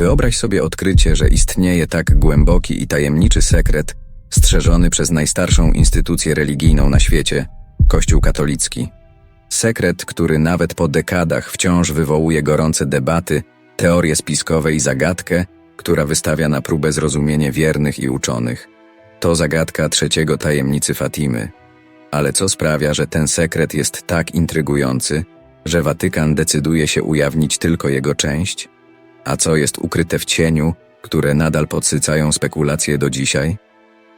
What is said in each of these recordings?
Wyobraź sobie odkrycie, że istnieje tak głęboki i tajemniczy sekret, strzeżony przez najstarszą instytucję religijną na świecie Kościół katolicki. Sekret, który nawet po dekadach wciąż wywołuje gorące debaty, teorie spiskowe i zagadkę, która wystawia na próbę zrozumienie wiernych i uczonych. To zagadka trzeciego tajemnicy Fatimy. Ale co sprawia, że ten sekret jest tak intrygujący, że Watykan decyduje się ujawnić tylko jego część? A co jest ukryte w cieniu, które nadal podsycają spekulacje do dzisiaj?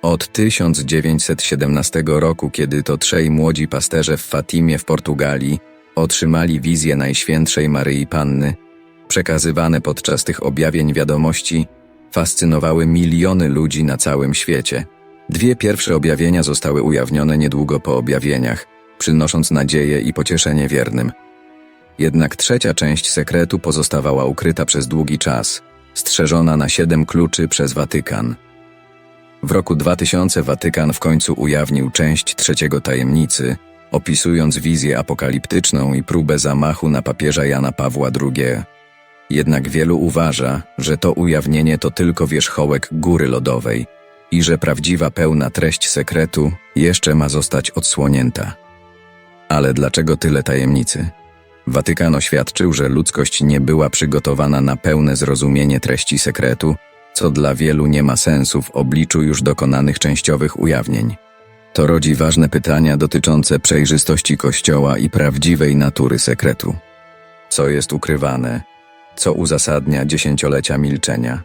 Od 1917 roku, kiedy to trzej młodzi pasterze w Fatimie w Portugalii otrzymali wizję Najświętszej Maryi Panny, przekazywane podczas tych objawień wiadomości fascynowały miliony ludzi na całym świecie. Dwie pierwsze objawienia zostały ujawnione niedługo po objawieniach, przynosząc nadzieję i pocieszenie wiernym. Jednak trzecia część sekretu pozostawała ukryta przez długi czas, strzeżona na siedem kluczy przez Watykan. W roku 2000 Watykan w końcu ujawnił część trzeciego tajemnicy, opisując wizję apokaliptyczną i próbę zamachu na papieża Jana Pawła II. Jednak wielu uważa, że to ujawnienie to tylko wierzchołek góry lodowej i że prawdziwa pełna treść sekretu jeszcze ma zostać odsłonięta. Ale dlaczego tyle tajemnicy? Watykan oświadczył, że ludzkość nie była przygotowana na pełne zrozumienie treści sekretu, co dla wielu nie ma sensu w obliczu już dokonanych częściowych ujawnień. To rodzi ważne pytania dotyczące przejrzystości Kościoła i prawdziwej natury sekretu. Co jest ukrywane? Co uzasadnia dziesięciolecia milczenia?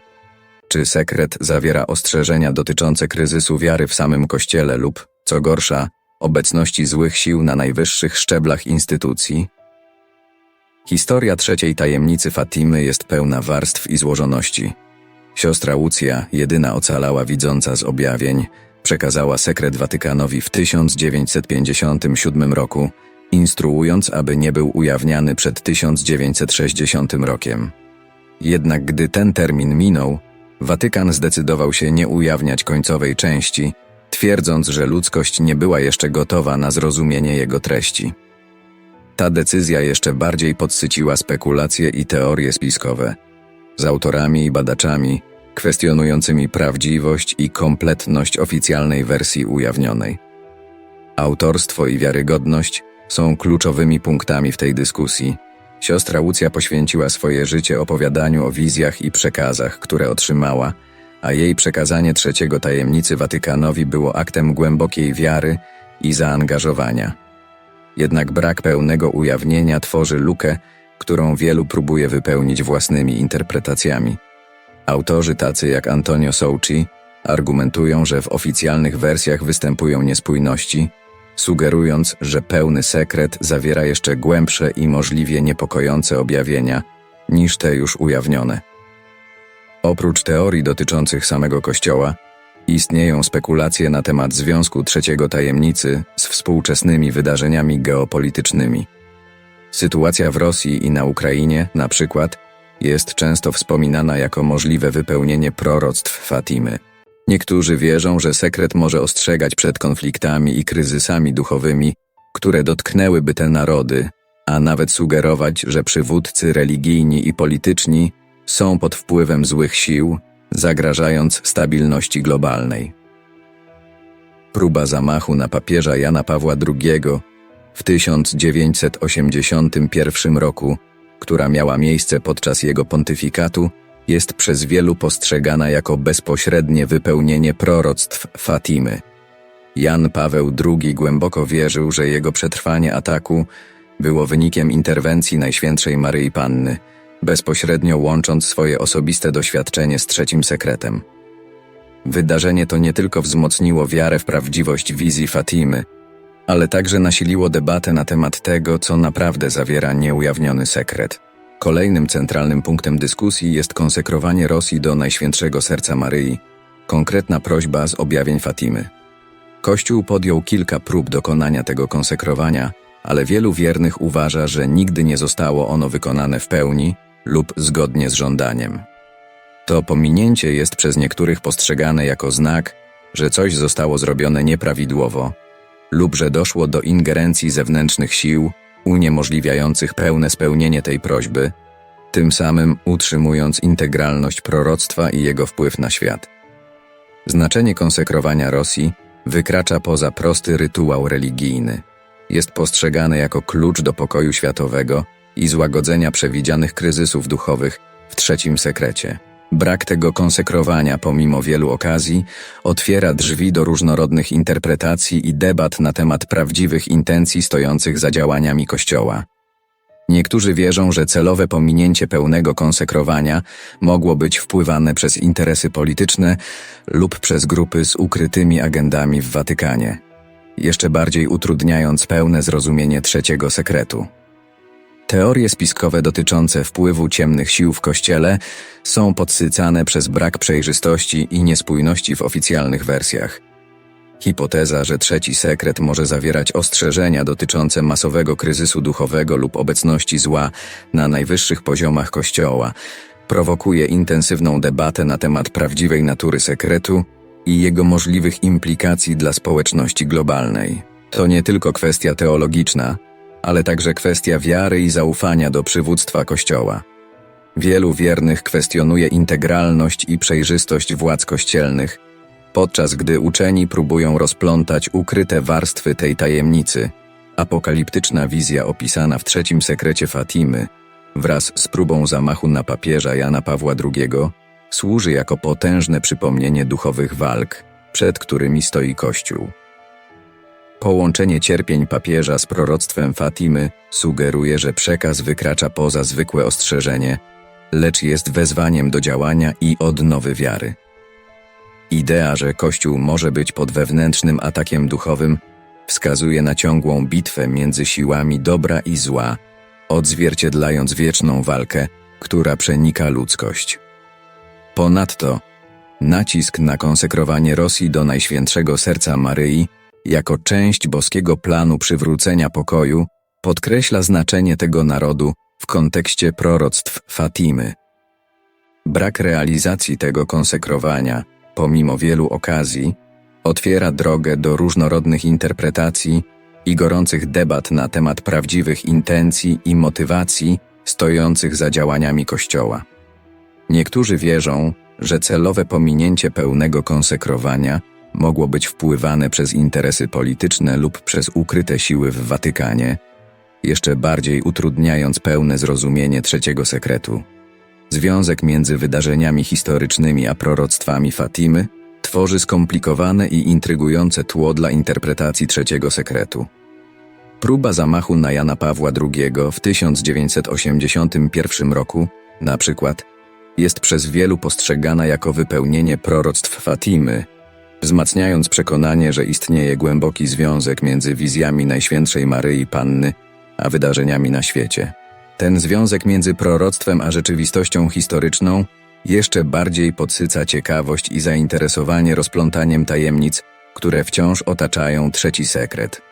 Czy sekret zawiera ostrzeżenia dotyczące kryzysu wiary w samym Kościele lub, co gorsza, obecności złych sił na najwyższych szczeblach instytucji? Historia trzeciej tajemnicy Fatimy jest pełna warstw i złożoności. Siostra Łucja, jedyna ocalała widząca z objawień, przekazała sekret Watykanowi w 1957 roku, instruując, aby nie był ujawniany przed 1960 rokiem. Jednak gdy ten termin minął, Watykan zdecydował się nie ujawniać końcowej części, twierdząc, że ludzkość nie była jeszcze gotowa na zrozumienie jego treści. Ta decyzja jeszcze bardziej podsyciła spekulacje i teorie spiskowe. Z autorami i badaczami, kwestionującymi prawdziwość i kompletność oficjalnej wersji ujawnionej. Autorstwo i wiarygodność są kluczowymi punktami w tej dyskusji. Siostra Łucja poświęciła swoje życie opowiadaniu o wizjach i przekazach, które otrzymała, a jej przekazanie trzeciego tajemnicy Watykanowi było aktem głębokiej wiary i zaangażowania. Jednak brak pełnego ujawnienia tworzy lukę, którą wielu próbuje wypełnić własnymi interpretacjami. Autorzy tacy jak Antonio Souci argumentują, że w oficjalnych wersjach występują niespójności, sugerując, że pełny sekret zawiera jeszcze głębsze i możliwie niepokojące objawienia niż te już ujawnione. Oprócz teorii dotyczących samego Kościoła, istnieją spekulacje na temat związku trzeciego tajemnicy z współczesnymi wydarzeniami geopolitycznymi. Sytuacja w Rosji i na Ukrainie, na przykład, jest często wspominana jako możliwe wypełnienie proroctw Fatimy. Niektórzy wierzą, że sekret może ostrzegać przed konfliktami i kryzysami duchowymi, które dotknęłyby te narody, a nawet sugerować, że przywódcy religijni i polityczni są pod wpływem złych sił, zagrażając stabilności globalnej. Próba zamachu na papieża Jana Pawła II w 1981 roku, która miała miejsce podczas jego pontyfikatu, jest przez wielu postrzegana jako bezpośrednie wypełnienie proroctw Fatimy. Jan Paweł II głęboko wierzył, że jego przetrwanie ataku było wynikiem interwencji Najświętszej Maryi Panny, bezpośrednio łącząc swoje osobiste doświadczenie z trzecim sekretem. Wydarzenie to nie tylko wzmocniło wiarę w prawdziwość wizji Fatimy, ale także nasiliło debatę na temat tego, co naprawdę zawiera nieujawniony sekret. Kolejnym centralnym punktem dyskusji jest konsekrowanie Rosji do Najświętszego Serca Maryi, konkretna prośba z objawień Fatimy. Kościół podjął kilka prób dokonania tego konsekrowania, ale wielu wiernych uważa, że nigdy nie zostało ono wykonane w pełni lub zgodnie z żądaniem. To pominięcie jest przez niektórych postrzegane jako znak, że coś zostało zrobione nieprawidłowo lub że doszło do ingerencji zewnętrznych sił uniemożliwiających pełne spełnienie tej prośby, tym samym utrzymując integralność proroctwa i jego wpływ na świat. Znaczenie konsekrowania Rosji wykracza poza prosty rytuał religijny. Jest postrzegane jako klucz do pokoju światowego i złagodzenia przewidzianych kryzysów duchowych w trzecim sekrecie. Brak tego konsekrowania, pomimo wielu okazji, otwiera drzwi do różnorodnych interpretacji i debat na temat prawdziwych intencji stojących za działaniami Kościoła. Niektórzy wierzą, że celowe pominięcie pełnego konsekrowania mogło być wpływane przez interesy polityczne lub przez grupy z ukrytymi agendami w Watykanie, jeszcze bardziej utrudniając pełne zrozumienie trzeciego sekretu. Teorie spiskowe dotyczące wpływu ciemnych sił w Kościele są podsycane przez brak przejrzystości i niespójności w oficjalnych wersjach. Hipoteza, że trzeci sekret może zawierać ostrzeżenia dotyczące masowego kryzysu duchowego lub obecności zła na najwyższych poziomach Kościoła, prowokuje intensywną debatę na temat prawdziwej natury sekretu i jego możliwych implikacji dla społeczności globalnej. To nie tylko kwestia teologiczna, ale także kwestia wiary i zaufania do przywództwa Kościoła. Wielu wiernych kwestionuje integralność i przejrzystość władz kościelnych, podczas gdy uczeni próbują rozplątać ukryte warstwy tej tajemnicy. Apokaliptyczna wizja opisana w trzecim sekrecie Fatimy, wraz z próbą zamachu na papieża Jana Pawła II, służy jako potężne przypomnienie duchowych walk, przed którymi stoi Kościół. Połączenie cierpień papieża z proroctwem Fatimy sugeruje, że przekaz wykracza poza zwykłe ostrzeżenie, lecz jest wezwaniem do działania i odnowy wiary. Idea, że Kościół może być pod wewnętrznym atakiem duchowym, wskazuje na ciągłą bitwę między siłami dobra i zła, odzwierciedlając wieczną walkę, która przenika ludzkość. Ponadto, nacisk na konsekrowanie Rosji do Najświętszego Serca Maryi jako część boskiego planu przywrócenia pokoju podkreśla znaczenie tego narodu w kontekście proroctw Fatimy. Brak realizacji tego konsekrowania, pomimo wielu okazji, otwiera drogę do różnorodnych interpretacji i gorących debat na temat prawdziwych intencji i motywacji stojących za działaniami Kościoła. Niektórzy wierzą, że celowe pominięcie pełnego konsekrowania mogło być wpływane przez interesy polityczne lub przez ukryte siły w Watykanie, jeszcze bardziej utrudniając pełne zrozumienie trzeciego sekretu. Związek między wydarzeniami historycznymi a proroctwami Fatimy tworzy skomplikowane i intrygujące tło dla interpretacji trzeciego sekretu. Próba zamachu na Jana Pawła II w 1981 roku, na przykład, jest przez wielu postrzegana jako wypełnienie proroctw Fatimy, wzmacniając przekonanie, że istnieje głęboki związek między wizjami Najświętszej Maryi Panny a wydarzeniami na świecie. Ten związek między proroctwem a rzeczywistością historyczną jeszcze bardziej podsyca ciekawość i zainteresowanie rozplątaniem tajemnic, które wciąż otaczają trzeci sekret.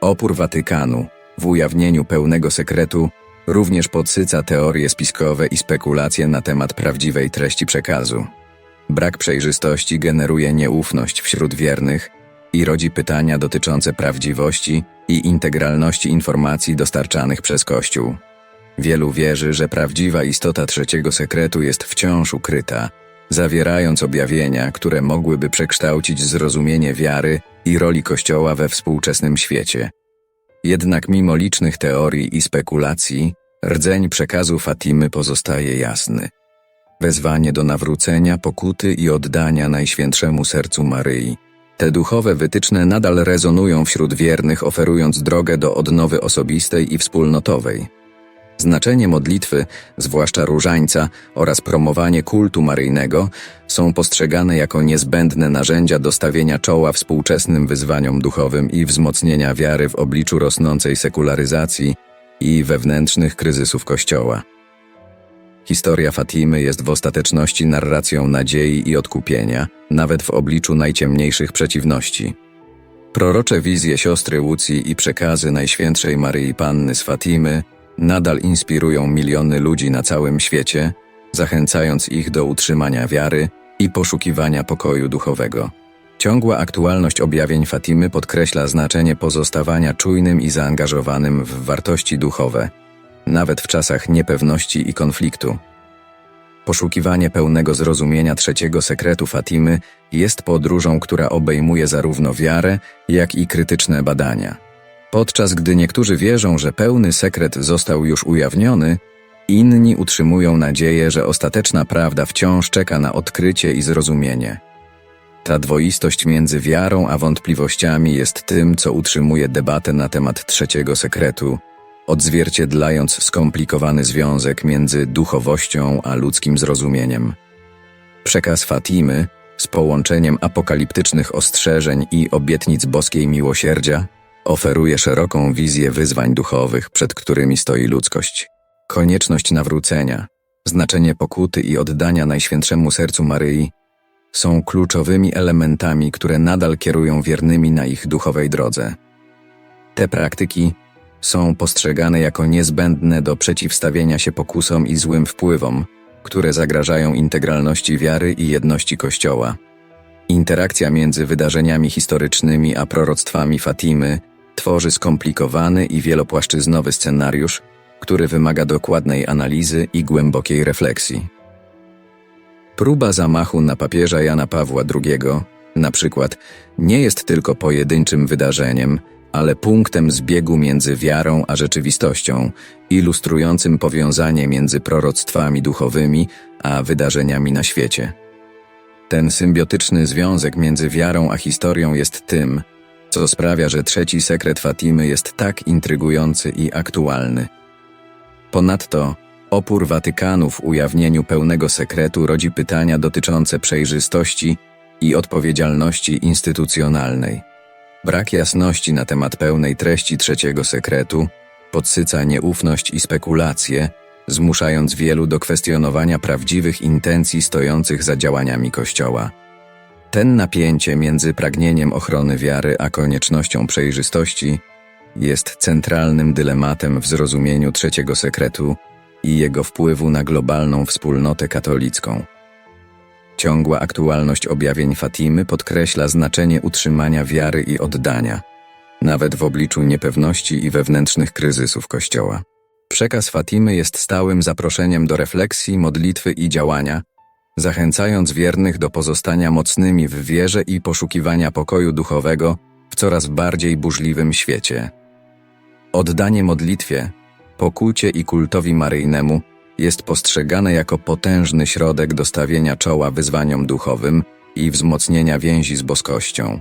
Opór Watykanu w ujawnieniu pełnego sekretu również podsyca teorie spiskowe i spekulacje na temat prawdziwej treści przekazu. Brak przejrzystości generuje nieufność wśród wiernych i rodzi pytania dotyczące prawdziwości i integralności informacji dostarczanych przez Kościół. Wielu wierzy, że prawdziwa istota trzeciego sekretu jest wciąż ukryta, zawierając objawienia, które mogłyby przekształcić zrozumienie wiary i roli Kościoła we współczesnym świecie. Jednak mimo licznych teorii i spekulacji, rdzeń przekazu Fatimy pozostaje jasny. Wezwanie do nawrócenia, pokuty i oddania Najświętszemu Sercu Maryi. Te duchowe wytyczne nadal rezonują wśród wiernych, oferując drogę do odnowy osobistej i wspólnotowej. Znaczenie modlitwy, zwłaszcza różańca, oraz promowanie kultu maryjnego są postrzegane jako niezbędne narzędzia do stawienia czoła współczesnym wyzwaniom duchowym i wzmocnienia wiary w obliczu rosnącej sekularyzacji i wewnętrznych kryzysów Kościoła. Historia Fatimy jest w ostateczności narracją nadziei i odkupienia, nawet w obliczu najciemniejszych przeciwności. Prorocze wizje siostry Łucji i przekazy Najświętszej Maryi Panny z Fatimy nadal inspirują miliony ludzi na całym świecie, zachęcając ich do utrzymania wiary i poszukiwania pokoju duchowego. Ciągła aktualność objawień Fatimy podkreśla znaczenie pozostawania czujnym i zaangażowanym w wartości duchowe, nawet w czasach niepewności i konfliktu. Poszukiwanie pełnego zrozumienia trzeciego sekretu Fatimy jest podróżą, która obejmuje zarówno wiarę, jak i krytyczne badania. Podczas gdy niektórzy wierzą, że pełny sekret został już ujawniony, inni utrzymują nadzieję, że ostateczna prawda wciąż czeka na odkrycie i zrozumienie. Ta dwoistość między wiarą a wątpliwościami jest tym, co utrzymuje debatę na temat trzeciego sekretu, odzwierciedlając skomplikowany związek między duchowością a ludzkim zrozumieniem. Przekaz Fatimy, z połączeniem apokaliptycznych ostrzeżeń i obietnic boskiej miłosierdzia, oferuje szeroką wizję wyzwań duchowych, przed którymi stoi ludzkość. Konieczność nawrócenia, znaczenie pokuty i oddania Najświętszemu Sercu Maryi są kluczowymi elementami, które nadal kierują wiernymi na ich duchowej drodze. Te praktyki są postrzegane jako niezbędne do przeciwstawienia się pokusom i złym wpływom, które zagrażają integralności wiary i jedności Kościoła. Interakcja między wydarzeniami historycznymi a proroctwami Fatimy tworzy skomplikowany i wielopłaszczyznowy scenariusz, który wymaga dokładnej analizy i głębokiej refleksji. Próba zamachu na papieża Jana Pawła II, na przykład, nie jest tylko pojedynczym wydarzeniem, ale punktem zbiegu między wiarą a rzeczywistością, ilustrującym powiązanie między proroctwami duchowymi a wydarzeniami na świecie. Ten symbiotyczny związek między wiarą a historią jest tym, co sprawia, że trzeci sekret Fatimy jest tak intrygujący i aktualny. Ponadto opór Watykanu w ujawnieniu pełnego sekretu rodzi pytania dotyczące przejrzystości i odpowiedzialności instytucjonalnej. Brak jasności na temat pełnej treści trzeciego sekretu podsyca nieufność i spekulacje, zmuszając wielu do kwestionowania prawdziwych intencji stojących za działaniami Kościoła. Ten napięcie między pragnieniem ochrony wiary a koniecznością przejrzystości jest centralnym dylematem w zrozumieniu trzeciego sekretu i jego wpływu na globalną wspólnotę katolicką. Ciągła aktualność objawień Fatimy podkreśla znaczenie utrzymania wiary i oddania, nawet w obliczu niepewności i wewnętrznych kryzysów Kościoła. Przekaz Fatimy jest stałym zaproszeniem do refleksji, modlitwy i działania, zachęcając wiernych do pozostania mocnymi w wierze i poszukiwania pokoju duchowego w coraz bardziej burzliwym świecie. Oddanie modlitwie, pokucie i kultowi maryjnemu jest postrzegane jako potężny środek do stawienia czoła wyzwaniom duchowym i wzmocnienia więzi z boskością.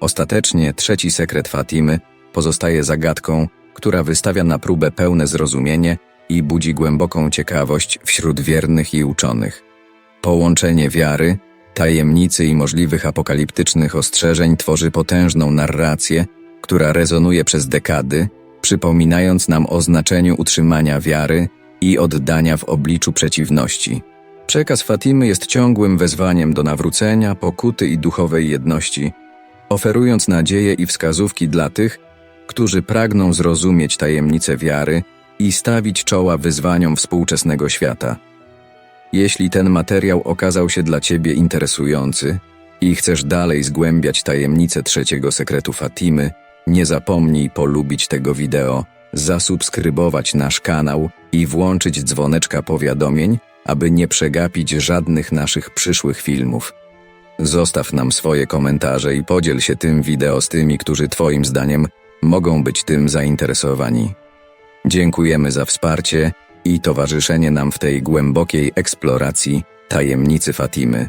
Ostatecznie trzeci sekret Fatimy pozostaje zagadką, która wystawia na próbę pełne zrozumienie i budzi głęboką ciekawość wśród wiernych i uczonych. Połączenie wiary, tajemnicy i możliwych apokaliptycznych ostrzeżeń tworzy potężną narrację, która rezonuje przez dekady, przypominając nam o znaczeniu utrzymania wiary i oddania w obliczu przeciwności. Przekaz Fatimy jest ciągłym wezwaniem do nawrócenia, pokuty i duchowej jedności, oferując nadzieję i wskazówki dla tych, którzy pragną zrozumieć tajemnice wiary i stawić czoła wyzwaniom współczesnego świata. Jeśli ten materiał okazał się dla Ciebie interesujący i chcesz dalej zgłębiać tajemnice trzeciego sekretu Fatimy, nie zapomnij polubić tego wideo, zasubskrybować nasz kanał i włączyć dzwoneczka powiadomień, aby nie przegapić żadnych naszych przyszłych filmów. Zostaw nam swoje komentarze i podziel się tym wideo z tymi, którzy Twoim zdaniem mogą być tym zainteresowani. Dziękujemy za wsparcie i towarzyszenie nam w tej głębokiej eksploracji tajemnicy Fatimy.